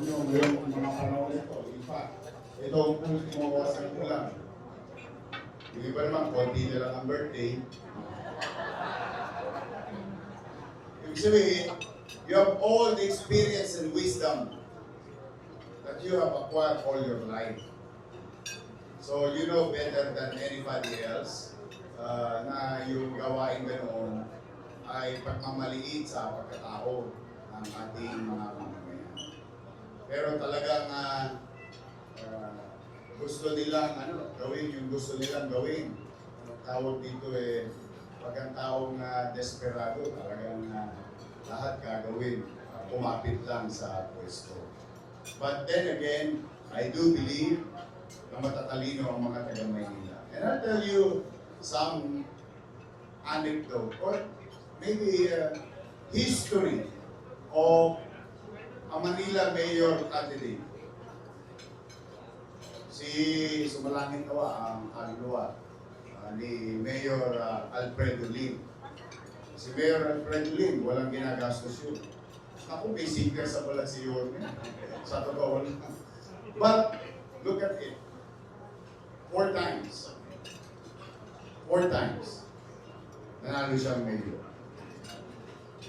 nyo ngayong mga panahon ito. In fact, itong ultimo wasan ko lang. Yung iba naman, konti na lang ang birthday. Ibig sabihin, you have all the experience and wisdom that you have acquired all your life. So you know better than anybody else uh, na yung gawain ganoon ay pagmamaliit sa pagkatao ng ating mga mamamayan. Pero talagang uh, gusto nilang ano, gawin yung gusto nilang gawin. Tawag dito eh, pag ang taong uh, desperado, talagang uh, lahat gagawin, uh, kumapit lang sa pwesto. But then again, I do believe na matatalino ang mga taga Maynila. And I'll tell you some anecdote or maybe uh, history of a Manila mayor candidate. Si Sumalangit Kawa, ang kaluluwa uh, ni Mayor uh, Alfredo Lim. Si Mayor Alfredo Lim, walang ginagastos yun. Ako, may seeker sa pala si Yorme. Sa totoo lang. But, look at it. Four times. Four times. Nanalo siyang mayor.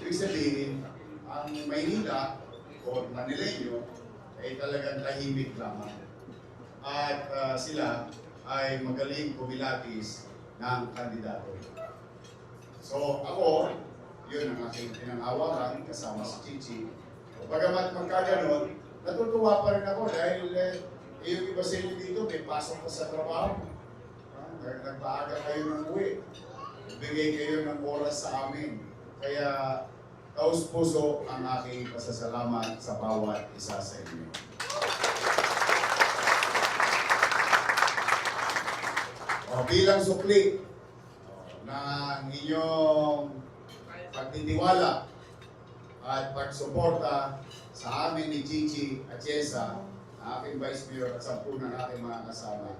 Ibig sabihin, ang Maynila o Manileño ay talagang tahimik lamang. At ah, sila ay magaling kumilatis ng kandidato. So ako, yun ang aking pinangawakan kasama si Chichi. Bagamat magkaganon, natutuwa pa rin ako dahil eh, yung iba sa dito may pasok pa sa trabaho. Ah, nag- Nagpaaga kayo ng uwi. Bigay kayo ng oras sa amin. Kaya taus puso ang aking pasasalamat sa bawat isa sa inyo. O, bilang sukli ng inyong pagtitiwala at pagsuporta sa amin ni Chichi at Chesa, ang aking Vice Mayor at sampu ng aking mga kasama,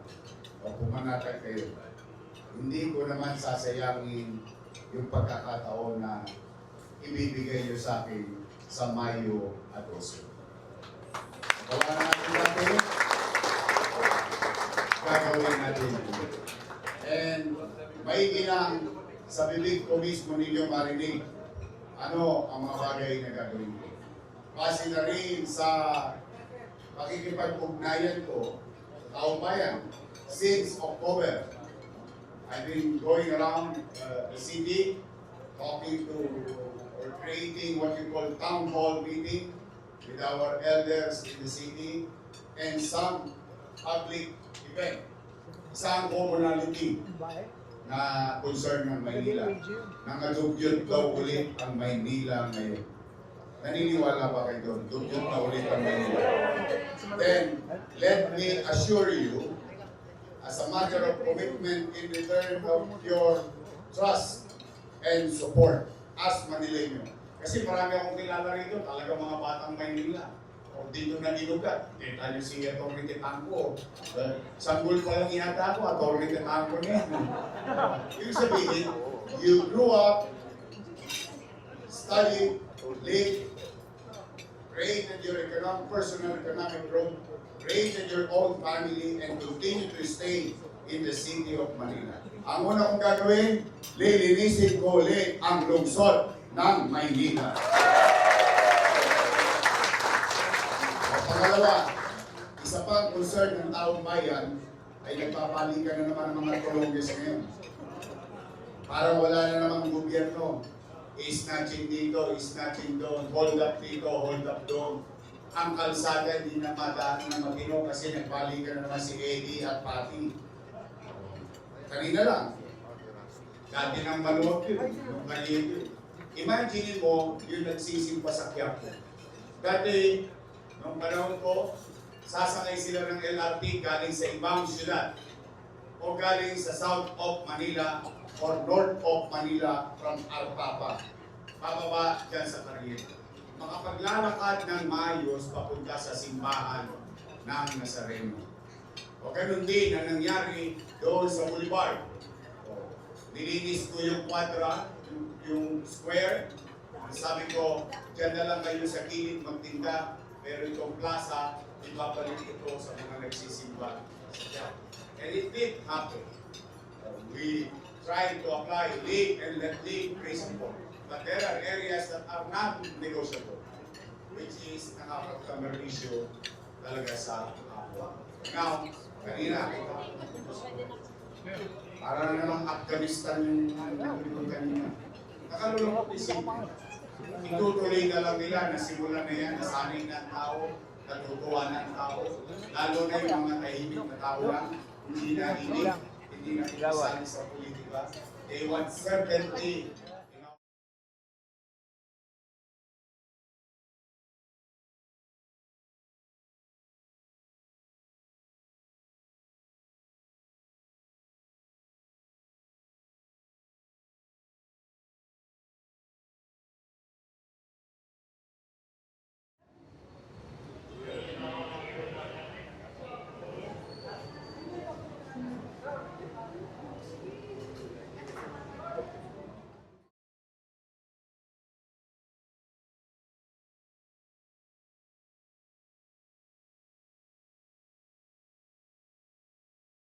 o pumanatag kayo. Hindi ko naman sasayangin yung pagkakataon na ibibigay niyo sa akin sa Mayo at Oso. Wala na natin natin. Gagawin natin. And may ginang sa bibig ko mismo ninyo marinig ano ang mga bagay na gagawin ko. Kasi na rin sa pakikipag-ugnayan ko taong since October. I've been going around uh, the city talking to or creating what we call town hall meeting with our elders in the city and some public event. Isang commonality na concern ng Maynila. Nangadugyot daw ulit ang Maynila ngayon. Naniniwala ba kayo doon? Dugyot na ulit ang Maynila. Then, let me assure you, as a matter of commitment in return of your trust and support as Manileño. Kasi marami akong kilala rito, talaga mga batang Maynila. O dito na ginugat. Kita niyo si Atty. Tangko. Uh, Sanggol pa lang yata ako, Atty. Tangko niya. Ibig sabihin, you grew up, studied, lived, created your economic, personal economic growth, created your own family, and continue to stay in the city of Manila. Ang una kong gagawin, lilinisin ko ulit ang lungsod ng Maynila. At pangalawa, isa pang concern ng taong bayan ay nagpapalikan na naman ang mga Colombians ngayon. Parang wala na namang gobyerno. I-snatching dito, i-snatching doon, hold up dito, hold up doon. Ang kalsada hindi na madaan na magino kasi nagbalikan na naman si Eddie at Patty. Kanina lang. Dati nang maluwag yun. Nung maliit yun. Imagine mo, yung nagsisimpa sa Quiapo. Dati, nung panahon ko, sasakay sila ng LRT galing sa ibang syudad o galing sa south of Manila or north of Manila from Arpapa. Pababa dyan sa Caribe. Makapaglalakad ng maayos papunta sa simbahan ng Nazareno. O ganun din ang nangyari doon sa Boulevard. Nilinis ko yung kwadra, yung, yung square. Sabi ko, dyan na lang kayo sa kilid magtinda Pero itong plaza, ibabalik ito sa mga nagsisimba. And it did happen. We tried to apply league and let league principle. But there are areas that are not negotiable, which is nakapagkamerisyo talaga sa kapwa. Now, kanina, para na namang Afghanistan yung nandito kanina. Nakalulungkot isipin. Itutuloy na lang nila na simula na yan, nasanay na ang tao, natutuwa na ang tao, lalo na yung mga tahimik na tao lang, hindi na inig, hindi na kinasali sa politika. They want certainty